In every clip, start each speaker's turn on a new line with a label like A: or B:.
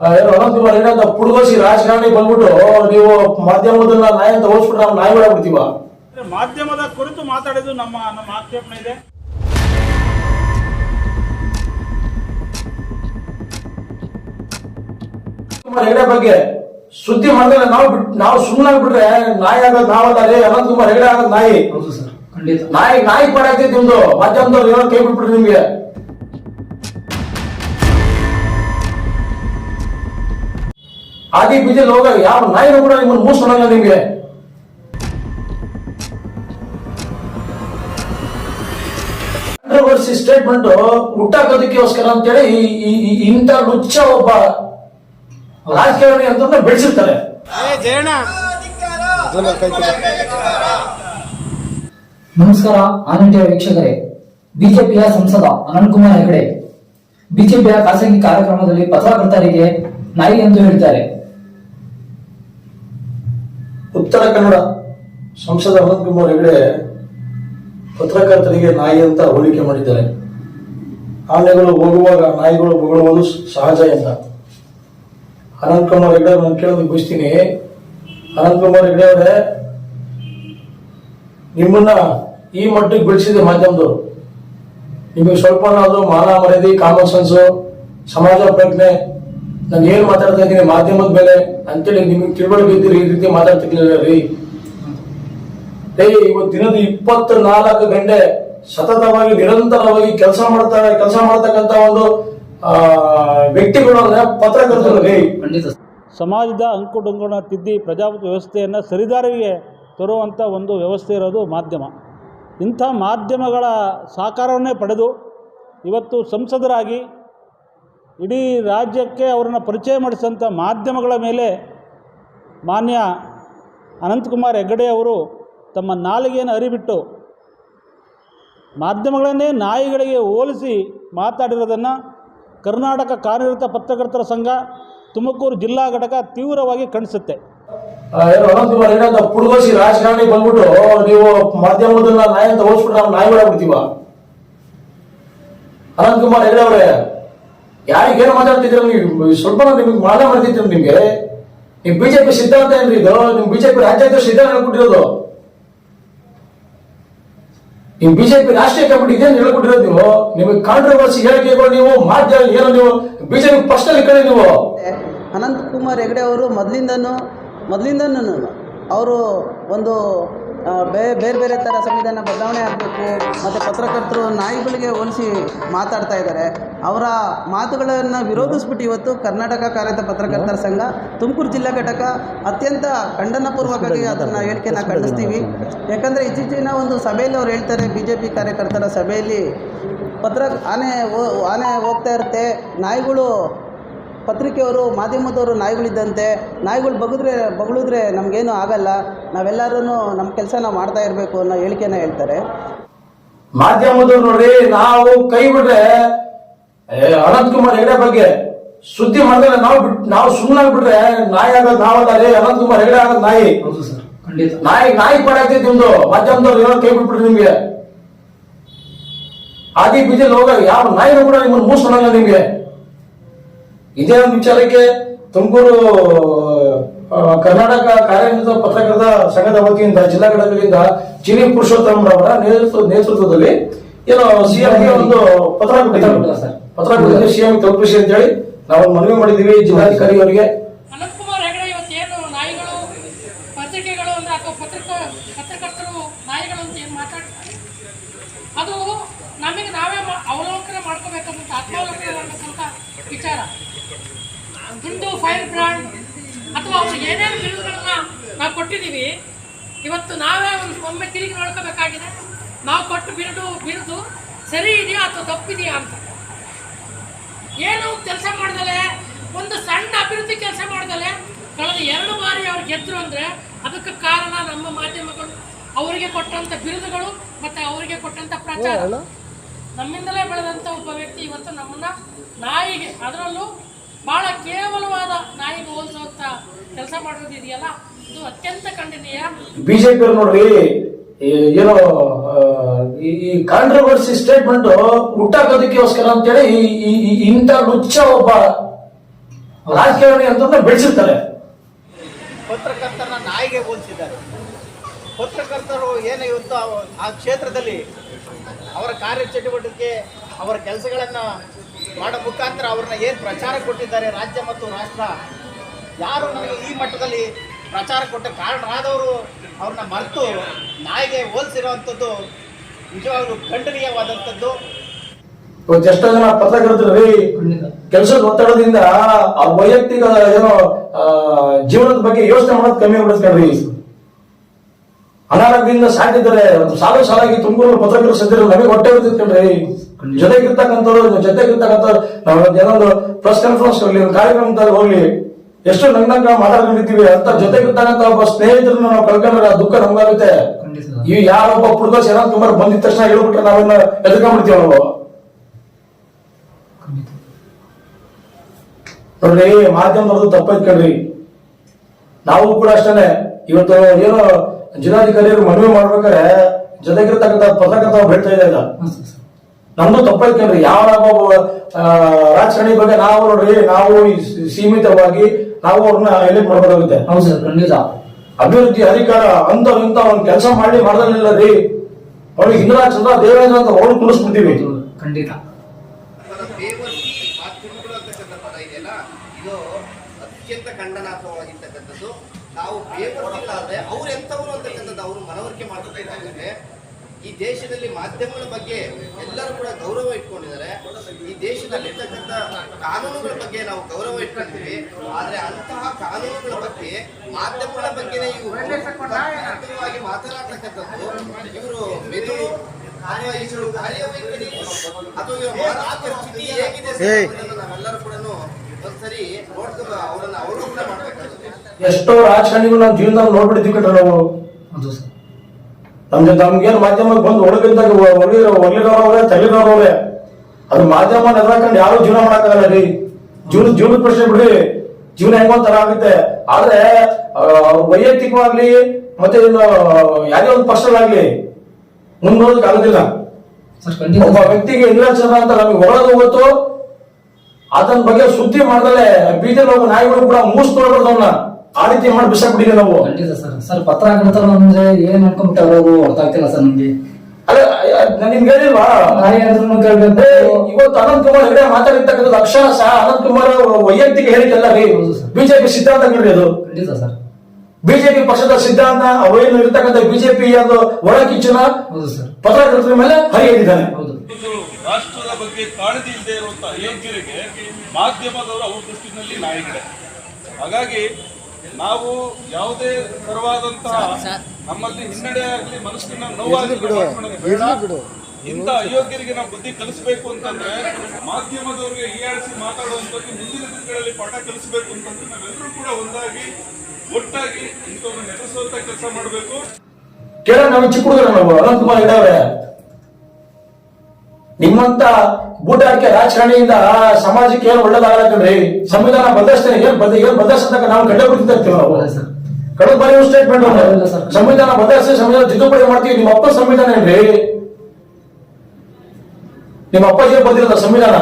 A: ಆ, ಏನು ಅನಂತ್ ಕುಮಾರ್ ಏನಂತ ಪುಡ್ಗೋಸಿ ರಾಜಕಾರಣಿ ಬಂದ್ಬಿಟ್ಟು ನೀವು ಮಾಧ್ಯಮದನ್ನ ನಾಯಿ ಅಂತ ಹೋಗ್ಬಿಟ್ಟು ನಾವು ನಾಯಿ ಬಿಡ್ತೀವ?
B: ಅಂದ್ರೆ ಮಾಧ್ಯಮದ ಕುರಿತು ಮಾತಾಡಿದ್ದು ನಮ್ಮ ನಮ್ಮ ಆಕ್ಷೇಪಣೆ ಇದೆ.
A: ಕುಮಾರ್ ಹೆಗಡೆ ಬಗ್ಗೆ ಸುದ್ದಿ ಮಾಡಿದ್ರೆ ನಾವು ಬಿಟ್ ನಾವು ಸುಮ್ಮನೆ ಬಿಟ್ರೆ ನಾಯಿ ಆಗೋದು ನಾವಲ್ಲ ರೀ ಅನಂತ ಕುಮಾರ್ ಹೆಗಡೆ ಆಗೋದು ನಾಯಿ.
C: ಹೌದು ಸರ್ ಖಂಡಿತ.
A: ನಾಯಿ ನಾಯಿ ಪಡಾಗ್ತೈತಿ ನಿಮ್ದು. ಮಾಧ್ಯಮದವ್ರು ಏನೋ ಕೈ ಬಿಟ್ಬಿಟ್ರಿ ನಿಮ್ಗೆ. ಆದಿ ಬೀಜಲ್ಲಿ ಹೋದಾಗ ಯಾವ ನಾಯಿನೂ ಕೂಡ ನಿಮ್ಮನ್ನು ಮೂಸ್ಕೊಳಲ್ಲ ನಿಮಗೆ. ಕಾಂಟ್ರವರ್ಸಿ ಸ್ಟೇಟ್ಮೆಂಟ್ ಹುಟ್ಟಾಕೋದಕ್ಕೋಸ್ಕರ ಅಂತೇಳಿ ಇಂಥ ಲುಚ್ಚ ಒಬ್ಬ ರಾಜಕಾರಣಿ ಅಂತ ಬೆಳೆಸಿರ್ತಾರೆ.
C: ನಮಸ್ಕಾರ ಆನಂದ ವೀಕ್ಷಕರೇ. ಬಿಜೆಪಿಯ ಸಂಸದ ಅನಂತ್ ಕುಮಾರ್ ಹೆಗಡೆ. ಬಿಜೆಪಿಯ ಖಾಸಗಿ ಕಾರ್ಯಕ್ರಮದಲ್ಲಿ ಪತ್ರಕರ್ತರಿಗೆ ನಾಯಿ ಎಂದು ಹೇಳ್ತಾರೆ
A: ಉತ್ತರ ಕನ್ನಡ ಸಂಸದ ಅನಂತ್ ಕುಮಾರ್ ಹೆಗಡೆ ಪತ್ರಕರ್ತರಿಗೆ ನಾಯಿ ಅಂತ ಹೋಲಿಕೆ ಮಾಡಿದ್ದಾರೆ. ಆನೆಗಳು ಹೋಗುವಾಗ ನಾಯಿಗಳು ಬೊಗಳುವುದು ಸಹಜ ಅಂತ ಅನಂತ್ ಕುಮಾರ್ ಹೆಗಡೆ ನಾನು ಕೇಳೋದು ಬಯಸ್ತೀನಿ ಅನಂತ್ ಕುಮಾರ್ ಹೆಗಡೆ ಅವರೇ, ನಿಮ್ಮನ್ನ ಈ ಮಟ್ಟಿಗೆ ಬೆಳೆಸಿದೆ ಮಾಧ್ಯಮದವರು. ನಿಮಗೆ ಸ್ವಲ್ಪನಾದರೂ ಮಾನ ಮರ್ಯಾದೆ ಕಾಮನ್ ಸೆನ್ಸು ಸಮಾಜ ಪ್ರಜ್ಞೆ ನಾನು ಏನ್ ಮಾತಾಡ್ತಾ ಇದ್ದೀನಿ ಮಾಧ್ಯಮದ ಮೇಲೆ ಅಂತೇಳಿ ನಿಮ್ಗೆ ತಿಳುವಳಿಕೆ ಇದ್ದೀರಿ ಈ ರೀತಿ ಮಾತಾಡ್ತಿರ್ಲಿಲ್ಲ ರೀ ಏ ಇವತ್ತು ದಿನದ ಇಪ್ಪತ್ನಾಲ್ಕು ಗಂಟೆ ಸತತವಾಗಿ ನಿರಂತರವಾಗಿ ಕೆಲಸ ಮಾಡ್ತಾ ಕೆಲಸ ಮಾಡ್ತಕ್ಕಂತ ಒಂದು ಆ, ವ್ಯಕ್ತಿಗಳು ಅಂದ್ರೆ ಪತ್ರಕರ್ತರು. ರೀ
C: ಖಂಡಿತ.
B: ಸಮಾಜದ ಅಂಕುಡೊಂಕುನ ತಿದ್ದಿ ಪ್ರಜಾಪ್ರಭುತ್ವ ವ್ಯವಸ್ಥೆಯನ್ನ ಸರಿದಾರಿಗೆ ತರುವಂಥ ಒಂದು ವ್ಯವಸ್ಥೆ ಇರೋದು ಮಾಧ್ಯಮ. ಇಂಥ ಮಾಧ್ಯಮಗಳ ಸಹಕಾರವನ್ನೇ ಪಡೆದು ಇವತ್ತು ಸಂಸದರಾಗಿ ಇಡೀ ರಾಜ್ಯಕ್ಕೆ ಅವರನ್ನು ಪರಿಚಯ ಮಾಡಿಸಿದಂಥ ಮಾಧ್ಯಮಗಳ ಮೇಲೆ ಮಾನ್ಯ ಅನಂತಕುಮಾರ್ ಹೆಗ್ಗಡೆ ಅವರು ತಮ್ಮ ನಾಲಿಗೆಯನ್ನು ಅರಿಬಿಟ್ಟು ಮಾಧ್ಯಮಗಳನ್ನೇ ನಾಯಿಗಳಿಗೆ ಹೋಲಿಸಿ ಮಾತಾಡಿರೋದನ್ನು ಕರ್ನಾಟಕ ಕಾರ್ಯನಿರತ ಪತ್ರಕರ್ತರ ಸಂಘ ತುಮಕೂರು ಜಿಲ್ಲಾ ಘಟಕ ತೀವ್ರವಾಗಿ ಖಂಡಿಸುತ್ತೆ.
A: ಅನಂತಕುಮಾರ್ ಏನು ಅನಂತ್ ಕುಮಾರ್ ಏನಂತ ಪುಡುಗೋಸಿ ರಾಜಕಾರಣಿ ಬಂದ್ಬಿಟ್ಟು ನೀವು ಮಾಧ್ಯಮದನ್ನ ನಾಯಿ ಅಂತ ಹೋಲಿಸ್ಬಿಟ್ಟು ನಾವು ನಾಯಿ ಬಿಡ್ತೀವ ಅನಂತ್ ಕುಮಾರ್ ಹೆಗಡೆ ಅವರೇ ಯಾರಿಗೇನು ಮಾತಾಡ್ತಿದ್ರ ನೀವು? ಸ್ವಲ್ಪ ನಿಮ್ಗೆ ಮಾಡ ಮಾಡ್ತಿದ್ರು ನಿಮ್ಗೆ. ನಿಮ್ ಬಿಜೆಪಿ ಸಿದ್ಧಾಂತ ಏನ್ರಿ ಇದು ನಿಮ್ ಬಿಜೆಪಿ ರಾಜ್ಯಾಧ್ಯಕ್ಷ ಸಿದ್ಧಾಂತ ಹೇಳ್ಕೊಟ್ಟಿರೋದು? ನಿಮ್ ಬಿಜೆಪಿ ರಾಷ್ಟ್ರೀಯ ಕಮಿಟಿ ಇದೇನು ಹೇಳ್ಕೊಟ್ಟಿರೋದು ನೀವು? ನಿಮಗೆ ಕಾಂಟ್ರವರ್ಸಿ ಹೇಳಿಕೆಗಳು ನೀವು? ಮಾಧ್ಯಮ ಏನು ನೀವು? ಬಿಜೆಪಿ ಪರ್ಸನಲ್ ಕಡೆ ನೀವು.
D: ಅನಂತ್ ಕುಮಾರ್ ಹೆಗಡೆ ಅವರು ಮೊದಲಿಂದನೂ ಮೊದಲಿಂದನೂ ಅವರು ಒಂದು ಬೇರೆ ಬೇರೆ ಬೇರೆ ಥರ ಸಂವಿಧಾನ ಬದಲಾವಣೆ ಆಗಬೇಕು ಮತ್ತು ಪತ್ರಕರ್ತರು ನಾಯಿಗಳಿಗೆ ಹೋಲಿಸಿ ಮಾತಾಡ್ತಾ ಇದ್ದಾರೆ. ಅವರ ಮಾತುಗಳನ್ನು ವಿರೋಧಿಸ್ಬಿಟ್ಟು ಇವತ್ತು ಕರ್ನಾಟಕ ಕಾರ್ಯದ ಪತ್ರಕರ್ತರ ಸಂಘ ತುಮಕೂರು ಜಿಲ್ಲಾ ಘಟಕ ಅತ್ಯಂತ ಖಂಡನಪೂರ್ವಕವಾಗಿ ಅದನ್ನು ಹೇಳಿಕೆನ ಖಂಡಿಸ್ತೀವಿ. ಯಾಕಂದರೆ ಇತ್ತೀಚಿನ ಒಂದು ಸಭೆಯಲ್ಲಿ ಅವ್ರು ಹೇಳ್ತಾರೆ ಬಿ ಜೆ ಪಿ ಕಾರ್ಯಕರ್ತರ ಸಭೆಯಲ್ಲಿ ಪತ್ರ ಆನೆ ಆನೆ ಹೋಗ್ತಾ ಇರುತ್ತೆ ನಾಯಿಗಳು ಪತ್ರಿಕೆಯವರು ಮಾಧ್ಯಮದವರು ನಾಯಿಗಳಿದ್ದಂತೆ ನಾಯಿಗಳು ಬಗದ್ರೆ ಬಗಳಿದ್ರೆ ನಮಗೇನು ಆಗಲ್ಲ. ನಾವೆಲ್ಲರೂ ನಮ್ಮ ಕೆಲಸ ನಾವು ಮಾಡ್ತಾ ಇರಬೇಕು ಅನ್ನೋ ಹೇಳಿಕೆನ ಹೇಳ್ತಾರೆ.
A: ಮಾಧ್ಯಮದವ್ರು ನೋಡ್ರಿ ನಾವು ಕೈ ಬಿಟ್ರೆ ಏ, ಅನಂತ್ ಕುಮಾರ್ ಹೆಗಡೆ ಬಗ್ಗೆ ಸುದ್ದಿ ಮಾಡಿದ್ರೆ ನಾವು ಬಿಟ್ ನಾವು ಸುಮ್ಮನೆ ಬಿಟ್ರೆ ನಾಯಿ ಆಗೋದು ನಾವಲ್ಲ ಅನಂತ್ ಕುಮಾರ್ ಹೆಗಡೆ ಆಗೋದು ನಾಯಿ.
C: ಹೌದು ಸರ್ ಖಂಡಿತ.
A: ನಾಯಿ ನಾಯಿ ಪಡಾಗ್ತೈತಿ ನಿಮ್ದು. ಮಾಧ್ಯಮದವ್ರು ಏನೋ ಕೈ ಬಿಟ್ಬಿಟ್ರಿ ನಿಮ್ಗೆ. ಆದಿ ಬಿಜೆಪಿ ಹೋಗ ಯಾವ ನಾಯಿನೂ ಕೂಡ ನಿಮ್ಮನ್ನು ಮೂಸ್ಕೊಳಲ್ಲ ನಿಮ್ಗೆ. ಇದೇ ಮುಂಚಾಲಕ್ಕೆ ವಿಚಾರಕ್ಕೆ ತುಮಕೂರು ಕರ್ನಾಟಕ ಕಾರ್ಯನಿರತ ಪತ್ರಕರ್ತ ಸಂಘದ ವತಿಯಿಂದ ಜಿಲ್ಲಾ ಘಟಕದಿಂದ ಚಿನಿ ಪುರುಷೋತ್ತಮ ರವರ ನೇತೃತ್ವ ನೇತೃತ್ವದಲ್ಲಿ ಏನೋ ಸಿಎಂ ಒಂದು ಪತ್ರ ಕೊಟ್ಟಿದ್ದಾರೆ.
C: ಸರ್.
A: ಪತ್ರ ಕೊಟ್ಟಿದ್ದಾರೆ ಸಿಎಂ ತಲುಪಿಸಿ ಅಂತ ಹೇಳಿ ನಾವು ಮನವಿ ಮಾಡಿದೀವಿ ಜಿಲ್ಲಾಧಿಕಾರಿ ಅವರಿಗೆ
E: ಅನಂತಕುಮಾರ್ ಹೆಗಡೆ ನಾಯಿಗಳು ಪತ್ರಿಕೆಗಳು ಅಂದ್ರೆ ಅಥವಾ ಪತ್ರಿಕ ಪತ್ರಕರ್ತರು ನಾಯಿಗಳು ಅಂತ ಏನು ಮಾತಾಡ್ತಾರೆ? ಅದು ನಮಗೆ ನಾವೇ ಅವಲೋಕನ ಮಾಡ್ಕೋಬೇಕಂತ ಆತ್ಮಾವಲೋಕನ ಮಾಡ್ಬೇಕಂತ ವಿಚಾರ. ಹಿಂದೂ ಫೈರ್ ಬ್ರ್ಯಾಂಡ್ ಅಥವಾ ಅವ್ರಿಗೆ ಏನೇನು ಬಿರುದುಗಳನ್ನ ನಾವು ಕೊಟ್ಟಿದ್ದೀವಿ ಇವತ್ತು ನಾವೇ ಒಂದು ಒಮ್ಮೆ ತಿರುಗಿ ನೋಡ್ಕೋಬೇಕಾಗಿದೆ. ನಾವು ಕೊಟ್ಟು ಬಿರುದು ಬಿರುದು ಸರಿ ಇದೆಯಾ ಅಥವಾ ತಪ್ಪಿದೆಯಾ ಅಂತ. ಏನು ಕೆಲಸ ಮಾಡ್ದಲೆ ಒಂದು ಸಣ್ಣ ಅಭಿವೃದ್ಧಿ ಕೆಲಸ ಮಾಡ್ದಲೆ ಕಳೆದ ಎರಡು ಬಾರಿ ಅವ್ರು ಗೆದ್ರು ಅಂದ್ರೆ ಅದಕ್ಕೆ ಕಾರಣ ನಮ್ಮ ಮಾಧ್ಯಮಗಳು ಅವರಿಗೆ ಕೊಟ್ಟಂತ ಬಿರುದುಗಳು ಮತ್ತೆ ಅವರಿಗೆ ಕೊಟ್ಟಂತ ಪ್ರಚಾರ. ನಮ್ಮಿಂದಲೇ ಬೆಳೆದಂತ ಒಬ್ಬ ವ್ಯಕ್ತಿ ಇವತ್ತು ನಮ್ಮನ್ನ ನಾಯಿಗೆ ಅದರಲ್ಲೂ ಬಹಳ ಕೇವಲವಾದ ನಾಯಿಗೆ ಹೋಲಿಸುವಂತ ಕೆಲಸ ಮಾಡೋದಿದೆಯಲ್ಲ ಇದು ಅತ್ಯಂತ ಖಂಡನೀಯ.
A: ಬಿಜೆಪಿ ಅವ್ರು ನೋಡ್ರಿ ಈ ಏನೋ ಈ ಕಾಂಟ್ರವರ್ಸಿ ಸ್ಟೇಟ್ಮೆಂಟ್ ಹುಟ್ಟಾಕೋದಕ್ಕೋಸ್ಕರ ಅಂತೇಳಿ ಇಂಥ ಲುಚ್ಚ ಒಬ್ಬ ರಾಜಕಾರಣಿ ಅಂತ ಬೆಳೆಸಿರ್ತಾರೆ.
F: ಪತ್ರಕರ್ತರನ್ನ ನಾಯಿಗೆ ಹೋಲಿಸಿದ್ದಾರೆ. ಪತ್ರಕರ್ತರು ಏನು ಇವತ್ತು ಆ ಕ್ಷೇತ್ರದಲ್ಲಿ ಅವರ ಕಾರ್ಯಚಟುವಟಿಕೆ ಅವರ ಕೆಲಸಗಳನ್ನು ಮಾಡೋ ಮುಖಾಂತರ ಅವ್ರನ್ನ ಏನು ಪ್ರಚಾರ ಕೊಟ್ಟಿದ್ದಾರೆ ರಾಜ್ಯ ಮತ್ತು ರಾಷ್ಟ್ರ? ಯಾರು ನನಗೆ ಈ ಮಟ್ಟದಲ್ಲಿ ಪ್ರಚಾರ ಕೊಟ್ಟ ಕಾರಣರಾದವರು ಅವ್ರನ್ನ ಮರೆತು ನಾಯಿಗೆ ಹೋಲಿಸಿರುವಂಥದ್ದು ನಿಜವಾಗ್ಲೂ ಖಂಡನೀಯವಾದಂಥದ್ದು.
A: ಎಷ್ಟೋ ಜನ ಪತ್ರಕರ್ತರು ಕೆಲಸದ ಒತ್ತಡದಿಂದ ಆ ವೈಯಕ್ತಿಕ ಏನೋ ಜೀವನದ ಬಗ್ಗೆ ಯೋಚನೆ ಮಾಡೋದು ಕಮ್ಮಿ ಮಾಡಿಸ್ಕೊಂಡ್ರಿ ಅನಾರೋಗ್ಯದಿಂದ ಸಾಕಿದ್ದಾರೆ. ಸಾಲು ಸಾಲಾಗಿ ತುಮಕೂರು ಪತ್ರಕರ್ತರು ಸದ್ಯರು ನಮಗೆ ಹೊಟ್ಟೆ ಹೊಡೆದಿತ್ಕೊಂಡ್ರಿ ಜೊತೆಗಿರ್ತಕ್ಕಂಥವ್ರು ಜೊತೆಗಿರ್ತಕ್ಕಂಥವ್ರು ನಾವು ಏನೊಂದು ಪ್ರೆಸ್ ಕಾನ್ಫರೆನ್ಸ್ ಹೋಗ್ಲಿ ಒಂದು ಕಾರ್ಯಕ್ರಮದಲ್ಲಿ ಹೋಗ್ಲಿ ಎಷ್ಟು ನಂಗ ಮಾತಾಡ್ಕೊಂಡಿರ್ತೀವಿ ಅಂತ ಜೊತೆಗಿರ್ತಕ್ಕಂಥ ಒಬ್ಬ ಸ್ನೇಹಿತರನ್ನ ನಾವು ಕಳ್ಕೊಂಡ್ರೆ ಆ ದುಃಖ ನಮ್ಗಾಗುತ್ತೆ. ಈ ಯಾರೊಬ್ಬ ಪುಡುಗ ಶರತ್ ಕುಮಾರ್ ಬಂದಿದ ತಕ್ಷಣ ಹೇಳ್ಬಿಟ್ರೆ ನಾವನ್ನ ಎದುರ್ಕೊಂಡ್ಬಿಡ್ತೀವಿ ನಾವು?
C: ಮಾಧ್ಯಮ
A: ನೋಡ್ರಿ ಮಾಧ್ಯಮದವ್ರದ್ದು ತಪ್ಪೈತ್ಕಳ್ರಿ ನಾವು ಕೂಡ ಅಷ್ಟೇನೆ ಇವತ್ತು ಏನೋ ಜಿಲ್ಲಾಧಿಕಾರಿಯವರು ಮನವಿ ಮಾಡ್ಬೇಕಾದ್ರೆ ಜೊತೆಗಿರ್ತಕ್ಕಂಥ ಪತ್ರಕರ್ತ ಒಬ್ಬ ಹೇಳ್ತಾ ಇದ್ದ
C: ತಪ್ಪೈತೆ ಅಂದ್ರೆ
A: ನಮ್ದು ಯಾವ ರಾಜಕಾರಣಿ ಬಗ್ಗೆ ನಾವು ನೋಡ್ರಿ ನಾವು ಈ ಸೀಮಿತವಾಗಿ ನಾವು ಅವ್ರನ್ನ ಎಲ್ಲಿ ಮಾಡಬೇಕಾಗುತ್ತೆ.
C: ಹೌದು ಸರ್ ಖಂಡಿತ.
A: ಅಭಿವೃದ್ಧಿ ಅಧಿಕಾರ ಅಂತ ಇಂತ ಒಂದ್ ಕೆಲಸ ಮಾಡಿ ಮಾಡ್ದಲಿಲ್ಲ ರೀ ಅವ್ರಿಗೆ ಇಂದಿರಾ ಚಂದ್ರ ದೇವೇಂದ್ರ ಅಂತ ಅವ್ರು ಕುಣಿಸ್ಬಿಡ್ತೀವಿ.
C: ಖಂಡಿತ.
G: ಅತ್ಯಂತ ಖಂಡನಾರ್ಹವಾಗಿರ್ತಕ್ಕಂಥದ್ದು ನಾವು ಬೇವರ್ಸಿಲ್ಲ ಆದ್ರೆ ಅವ್ರು ಎಂತವ್ರು ಅಂತಕ್ಕಂಥದ್ದು ಅವರು ಮನವರಿಕೆ ಮಾಡಬೇಕಾಗುತ್ತೆ ಈ ದೇಶದಲ್ಲಿ ಮಾಧ್ಯಮಗಳ ಬಗ್ಗೆ ಎಲ್ಲರೂ ಕೂಡ ಗೌರವ ಇಟ್ಕೊಂಡಿದ್ದಾರೆ. ಈ ದೇಶದಲ್ಲಿ ಇರ್ತಕ್ಕಂಥ ಕಾನೂನುಗಳ ಬಗ್ಗೆ ನಾವು ಗೌರವ ಇಟ್ಕೊಂಡಿದ್ದೀವಿ. ಆದರೆ ಅಂತಹ ಕಾನೂನುಗಳ ಬಗ್ಗೆ ಮಾಧ್ಯಮಗಳ ಬಗ್ಗೆನೇ ಇವರು ಅರ್ಥವಾಗಿ ಮಾತನಾಡ್ತಕ್ಕಂಥದ್ದು ಇವರು ಮೆದುಳು ಅಥವಾ ಇವರು ಕಾರ್ಯವೈಖರಿ ಅಥವಾ ಇವರ ಮಾನಸಿಕ ಸ್ಥಿತಿ ಹೇಗಿದೆ ನಾವೆಲ್ಲರೂ ಕೂಡ ಒಂದ್ಸರಿ ನೋಡ್ಕೊಂಡು ಅವರನ್ನ ಅವಲೋಕನ ಮಾಡ್ಬೇಕಾಗುತ್ತೆ.
A: ಎಷ್ಟೋ ರಾಜಕಾರಣಿಗಳು ನಾವು ಜೀವನದಲ್ಲಿ ನೋಡ್ಬಿಟ್ಟಿದ್ದೀವಿ ನಾವು ನಮ್ಗೆ ನಮ್ಗೇನು ಮಾಧ್ಯಮಕ್ಕೆ ಬಂದು ಒಳಗಿದ್ದಾಗ ಒಳ್ಳಿರೋ ಒಳ್ಳಿರೋರವ್ರೆ ತಳ್ಳಿರೋರವ್ರೆ ಅದು ಮಾಧ್ಯಮ ನೆದಾಕೊಂಡು ಯಾರು ಜೀವನ ಮಾಡಕ್ಕಾಗಲ್ಲ ರೀ. ಜೀವನ ಜೀವನದ ಪ್ರಶ್ನೆ ಬಿಡ್ರಿ. ಜೀವನ ಹೆಂಗೋ ತರ ಆಗುತ್ತೆ. ಆದ್ರೆ ವೈಯಕ್ತಿಕವಾಗ್ಲಿ ಮತ್ತೆ ಯಾವ್ದೇ ಒಂದು ಪರ್ಸನಲ್ ಆಗ್ಲಿ ಮುಂದೋದಕ್ಕೆ ಆಗೋದಿಲ್ಲ. ಒಬ್ಬ ವ್ಯಕ್ತಿಗೆ ಇಂದ್ರಾಚಂದ್ರ ಅಂತ ನಮಗೆ ಹೊರದು ಗೊತ್ತು ಅದನ್ ಬಗ್ಗೆ ಸುದ್ದಿ ಮಾಡ್ದಲೆ ಬೀದಿಯಲ್ಲಿ ಒಬ್ಬ ನಾಯಿಗಳು ಕೂಡ ಮೂಸ್ ನೋಡ್ಬಾರ್ದು ಅವನ್ನ ಆ ರೀತಿ ಮಾಡಿ ಬಿಡಿಲ್ಲ ನಾವು?
C: ಖಂಡಿತ ಸರ್. ಸರ್ ಪತ್ರಕರ್ತರು ಅಂದ್ರೆ ಏನ್ ಅನ್ಕೊಂಡ್ಬಿಟ್ಟಾರ ಅವರು ಅರ್ಥ ಆಗ್ತಿಲ್ಲ ಸರ್ ನಮ್ಗೆ.
A: ಅಲ್ಲ ನಾನು ನಿಮ್ಗೆ ಹೇಳಿಲ್ವಾ?
C: ನಾಯಿ ಅಂದ್ರೂ ಕೇಳ್ಬೇಕು.
A: ಇವತ್ತು ಅನಂತ್ ಕುಮಾರ್ ಹೆಗಡೆ ಮಾತಾಡಿರ್ತಕ್ಕಂಥದ್ದು ಅಕ್ಷರಶಃ ಅನಂತ್ ಕುಮಾರ್ ಅವ್ರ ವೈಯಕ್ತಿಕ ಹೇಳಿಕೆಲ್ಲ ರೀ?
C: ಸರ್.
A: ಬಿಜೆಪಿ ಸಿದ್ಧಾಂತ ನೋಡ್ರಿ ಅದು.
C: ಖಂಡಿತ ಸರ್.
A: ಬಿಜೆಪಿ ಪಕ್ಷದ ಸಿದ್ಧಾಂತ ಅವೇನು ಇರತಕ್ಕಂಥ ಬಿಜೆಪಿ ಅದು ಒಳ ಕಿಚ್ಚನ
C: ಹೌದು ಸರ್.
A: ಪತ್ರಕರ್ತರ ಮೇಲೆ ಹರಿ
C: ಹೌದು.
H: ರಾಷ್ಟ್ರದ ಬಗ್ಗೆ ಕಾಳಜಿ ಇಲ್ಲದೆ ಇರುವಂತಹ ಅಯೋಗ್ಯರಿಗೆ ಮಾಧ್ಯಮದವರು ಅವ್ರ ದೃಷ್ಟಿನಲ್ಲಿ ನಾಯಿಗಳೇ ಹಾಗಾಗಿ ನಾವು ಯಾವುದೇ ತರವಾದಂತಹ ನಮ್ಮಲ್ಲಿ ಹಿನ್ನಡೆ ಆಗಲಿ ಮನಸ್ಸಿನ ನೋವಾಗಲಿ ಇಂತ ಇಂಥ ಅಯೋಗ್ಯರಿಗೆ ನಾವು ಬುದ್ಧಿ ಕಲಿಸಬೇಕು ಅಂತಂದ್ರೆ ಮಾಧ್ಯಮದವರಿಗೆ ಹೀಯಾಳಿಸಿ ಮಾತಾಡುವಂಥದ್ದು ಮುಂದಿನ ದಿನಗಳಲ್ಲಿ ಪಾಠ ಕಲಿಸಬೇಕು ಅಂತಂದ್ರೆ ನಾವೆಲ್ಲರೂ ಕೂಡ ಒಂದಾಗಿ ಒಟ್ಟಾಗಿ ಇಂಥವ್ರನ್ನ ನೆಲೆಸುವಂತ ಕೆಲಸ ಮಾಡಬೇಕು.
A: ಕೆಲ ನಾವು ಚಿಕ್ಕ ಹುಡುಗರು ನಾವು ಅನಂತ್ ಕುಮಾರ್ ಹೆಗಡೆ ನಿಮ್ಮಂತ ಬೂಟಾಟಿಕೆ ರಾಜಕಾರಣಿಯಿಂದ ಸಮಾಜಕ್ಕೆ ಏನು ಒಳ್ಳೇದಾಗಲ್ಲ ಕಣ್ರಿ? ಸಂವಿಧಾನ ಬದಲಿಸ್ತೇನೆ ಏನ್ ಬದ ಏನ್ ಬದಲಿಸ್ತಕ್ಕ ನಾವು ಕಂಡು ಬಿಡ್ತಾ ಕೇಳೋ ನಾವು ಕಳೆದ ಬಾರಿ ಸ್ಟೇಟ್ಮೆಂಟ್? ಸಂವಿಧಾನ ಬದಲಿಸಿ ಸಂವಿಧಾನ ತಿದ್ದುಪಡಿ ಮಾಡ್ತೀವಿ. ನಿಮ್ಮ ಅಪ್ಪ ಸಂವಿಧಾನ ಏನ್ರಿ? ನಿಮ್ಮ ಅಪ್ಪಾಜಿ ಬಂದಿರೋದ ಸಂವಿಧಾನ?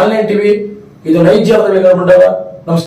A: ಆನ್ಲೈನ್ ಟಿವಿ ಇದು ನೈಜ